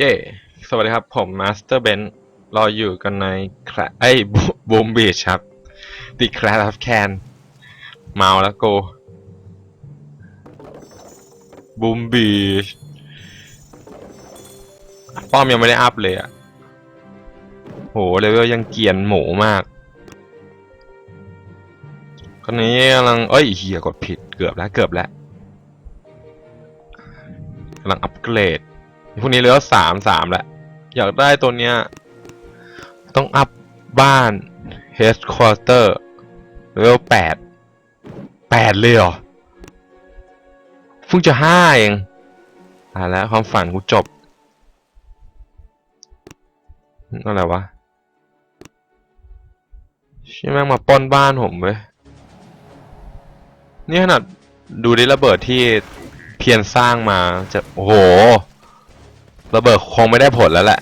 เย้สวัสดีครับ ผมมาสเตอร์เบนรออยู่กันในแคลไอ้บูมบีชครับติดแคลฟแคนเมาแล้วโกบูมบีชป้อมยังไม่ได้อัพเลยอะโหเลเวลยังเกียนหมูมากคนนี้กำลังเอ้ยเฮียกดผิดเกือบแล้วเกือบแล้วกำลังอัปเกรด พวกนี้เหลือสามสามแหล้วอยากได้ตัวเนี้ย ต้องอัพบ้าน headquarter เลเวลแปดแปดเลยเหรอเพิ่งจะห้าเองอ่าแล้วความฝันกูจบอะไรวะใช่แม่งมาปล้นบ้านผมเว้ย นี่ขนาดดูดิระเบิดที่เพียรสร้างมาจะโอ้โห ระเบิดคงไม่ได้ผลแล้วแหละ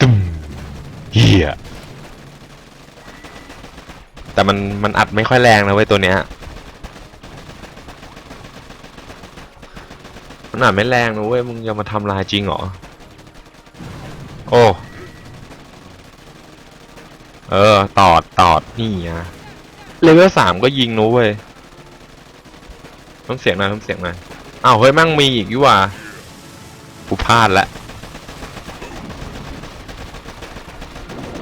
ตึมเฮียแต่มันมันอัดไม่ค่อยแรงนะเว้ยตัวเนี้ยมันอัดไม่แรงนะเว้ยมึงจะมาทำลายจริงเหรอ โอ้เออ ตอด ตอด นี่อะเลเวลสามก็ยิงนะเว้ยต้องเสียงหน่อยต้องเสียงหน่อย อ้าวเฮ้ยมั่งมีอีกอยู่ว่ะกูพลาดละ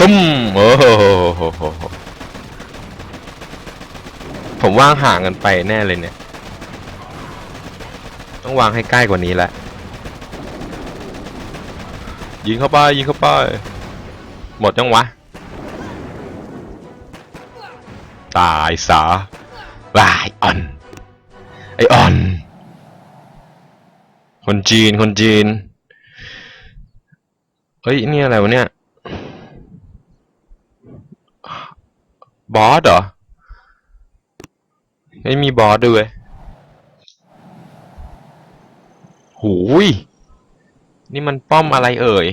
ตุ้มโอ้โหผมว่างห่างกันไปแน่เลยเนี่ย ต้องวางให้ใกล้กว่านี้ละยิงเข้าไปยิงเข้าไป หมดยังวะ ตายสาลายอ่อน ไออ่อน คนจีน คนจีน เฮ้ย นี่อะไรวะเนี่ย บอสเหรอ ไม่มีบอสด้วยหูย นี่มันป้อมอะไรเอ่ย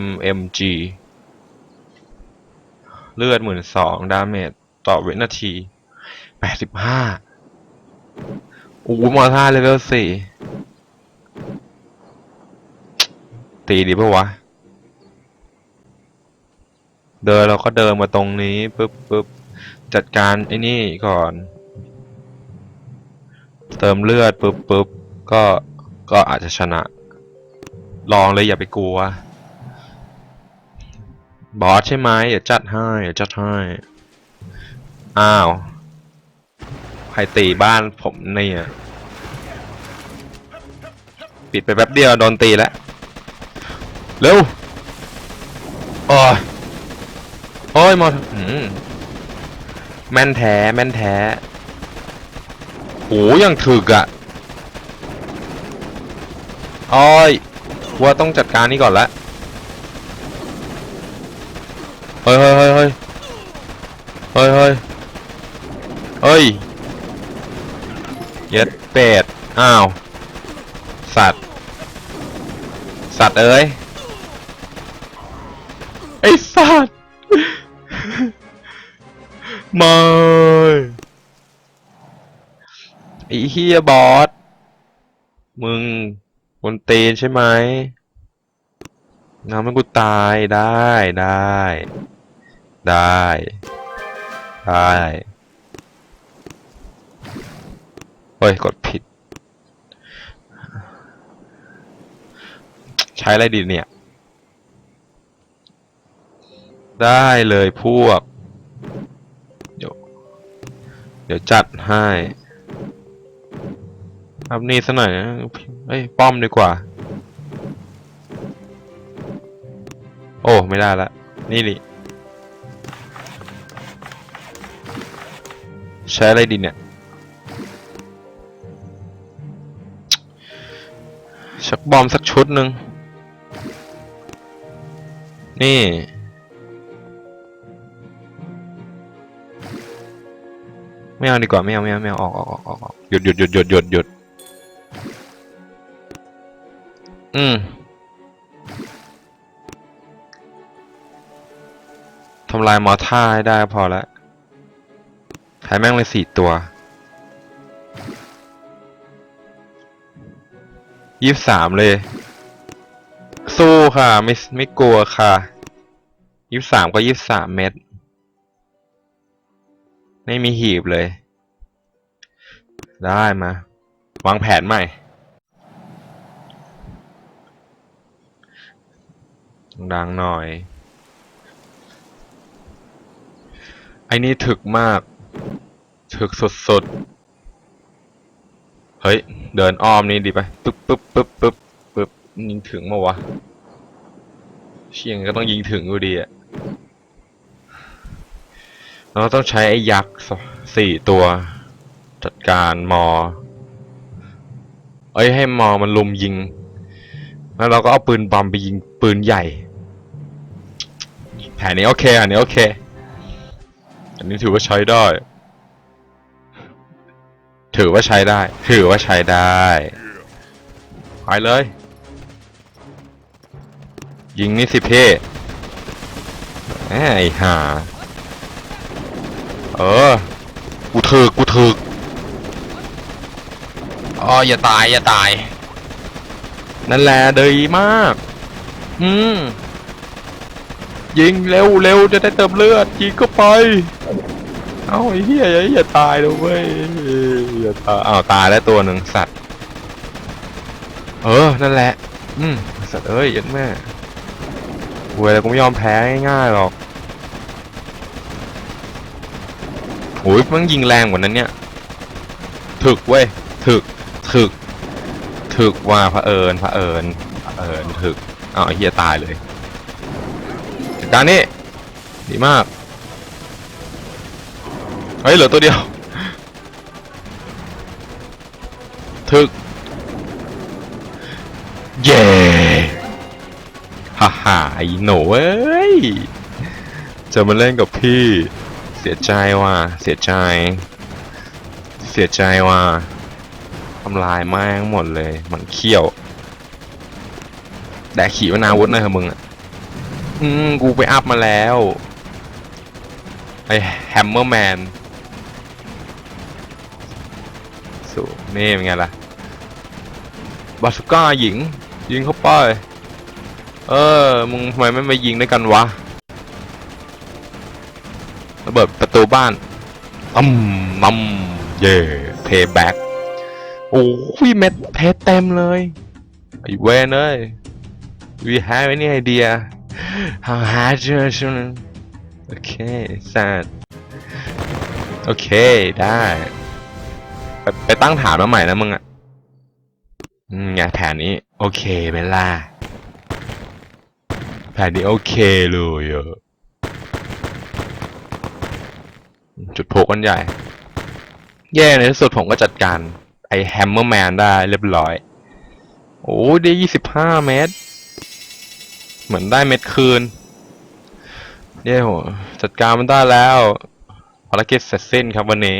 MMG เลือดหมื่นสองดาเมจต่อวินาทีแปดสิบห้าโอ้โหมอท่าเลเวลสี่ ตีดีปะวะ เดินเราก็เดินมาตรงนี้ปึ๊บปึ๊บจัดการไอ้นี่ก่อน เติมเลือดปึ๊บปึ๊บก็ก็อาจจะชนะ ลองเลยอย่าไปกลัว บอสใช่ไหมเดี๋ยวจัดให้เดี๋ยวจัดให้ อ้าว ใครตีบ้านผมเนี่ย ปิดไปแป๊บเดียวโดนตีแล้ว เร็วโอ้ยโอ้ยหมดอืมแม่นแท้แม่นแท้โหยังถึกอะ่ะโอ้ยว่าต้องจัดการนี่ก่อนละเฮ้ยเฮ้ยเฮ้ยเฮ้ยเฮ้ยเฮ้ยเฮ้ยเย็ดเป็ดอ้าว สัตว์ สัตว์เอ้ย อ้สัตว์ไม่ไอเฮียบอส มึงบนเตนใช่ไหมงานมันกูตายได้ได้ ได้ ได้เฮ้ย กดผิด ใช้อะไรดีเนี่ย ได้เลยพวก เดี๋ยวเดี๋ยวจัดให้อัพนี่ซะหน่อยนะเอ้ย ป้อมดีกว่า โอ้ ไม่ได้ละ นี่ดิใช้อะไรดีเนี่ย ชักบอมสักชุดหนึ่งนี่ ไม่เอาดีกว่าไม่เอาไม่เอาไม่เอาออกออกออกออกออกหยุดหยุดหยุดหยุดหยุดหยุดอืมทำลายมอท่าให้ได้พอแล้วแพ้แม่งเลยสี่ตัวยี่สิบสามเลย สู้ค่ะ ไม่ไม่กลัวค่ะยี่สิบสามก็ยี่สิบสามเม็ด ไม่มีหีบเลย ได้มา วางแผนใหม่ดังหน่อย ไอ้นี่ถึกมาก ถึกสุดๆ เฮ้ย เดินอ้อมนี่ดีไปปึ๊บปึ๊บปึ๊บปึ๊บปึ๊บยิงถึงมาวะ เชียงก็ต้องยิงถึงอยู่ดีอะ เราต้องใช้ไอ้ยักษ์สี่ตัว จัดการมอ เอ้ยให้มอมันลุมยิง แล้วเราก็เอาปืนบอมไปยิงปืนใหญ่ แผนนี้โอเคอันนี้โอเค อันนี้ถือว่าใช้ได้ ถือว่าใช้ได้ ถือว่าใช้ได้ไปเลย ยิงนี่สิเพ่ไอ้ห่า เออ กูถึกกูถึกอ๋ออย่าตาย อย่าตาย นั่นแหละดีมาก อืม ยิงเร็วเร็วจะได้เติมเลือดยิงก็ไป เอาไอ้เหี้ยอย่าอย่าตายเลยเว้ยอย่าตายอ้าวตายแล้วตัวหนึ่งสัตว์ เออ นั่นแหละ อืม สัตว์เอ้ยยัดแม่เว้ยแต่กูไม่ยอมแพ้ง่ายๆหรอก โอ้ยมันยิงแรงกว่านั้นเนี่ย ถึกเว้ย ถึก ถึก ถึกว่าพระเอิญพระเอิญพระเอิญถึกอ้าวไอ้เหี้ยตายเลยจัดการนี่ดีมาก เฮ้ยเหลือตัวเดียว ถึก เย่ฮ่าฮ่าไอ้หนูเอ้ย จะมาเล่นกับพี่ สียใจว่ะ เสียใจ เสียใจว่ะทำลายม่งหมดเลย มันเขี้ยว แดกขี่วนาวุธหนะครัมึงอะ อืม กูไปอัพมาแล้ว ไอแฮมเมอร์แมน สูนี่เป็นไงล่ะ บาสุก้าหญิง ยิงเข้าไป เออ มึงทำไมไม่มายิงด้วยกันวะ เบิดประตูบ้านอืมมัมเย่เพย์แบ็กโอ้ยเม็ดเพชรเต็มเลยไอ้เวนเอ้ย we have any idea how hard you are โอเคสัตว์โอเคได้ ไปไปตั้งฐานมาใหม่นะมึงอะไงแผนนี้ โอเคไหมล่ะแผนนี้โอเคเลยออ จุดโผล่กันใหญ่ แย่ในที่สุดผมก็จัดการไอ้แฮมเมอร์แมนได้เรียบร้อย โอ้ได้ยี่สิบห้าเมตร เหมือนได้เม็ดคืนเย้โหจัดการมันได้แล้วภารกิจเสร็จสิ้นครับวันนี้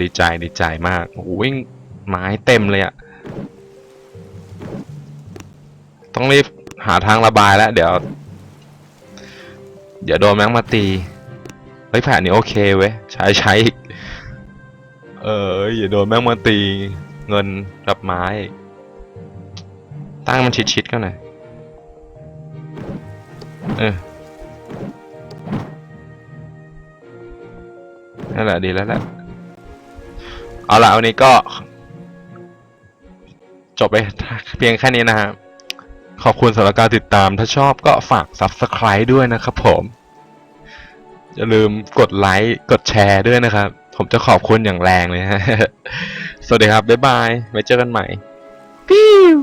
ดีใจดีใจมากโอ้โหวิ่งไม้เต็มเลยอะต้องรีบหาทางระบายแล้ว เดี๋ยว เดี๋ยวโดนแมงมาตี เฮ้ยแผนนี้โอเคเว้ยใช้ใช้อีกเอออย่าโดนแม่งมาตีเงินกับไม้ ตั้งมันชิดๆกันหน่อยเออนั่นแหละดีแล้วแหละเอาละวันนี้ก็ จบไปเพียงแค่นี้นะฮะขอบคุณสำหรับการติดตามถ้าชอบก็ฝาก Subscribe ด้วยนะครับผม อย่าลืมกดไลค์กดแชร์ด้วยนะครับ ผมจะขอบคุณอย่างแรงเลยฮะ สวัสดีครับ บ๊ายบาย ไว้เจอกันใหม่ ปิ้ว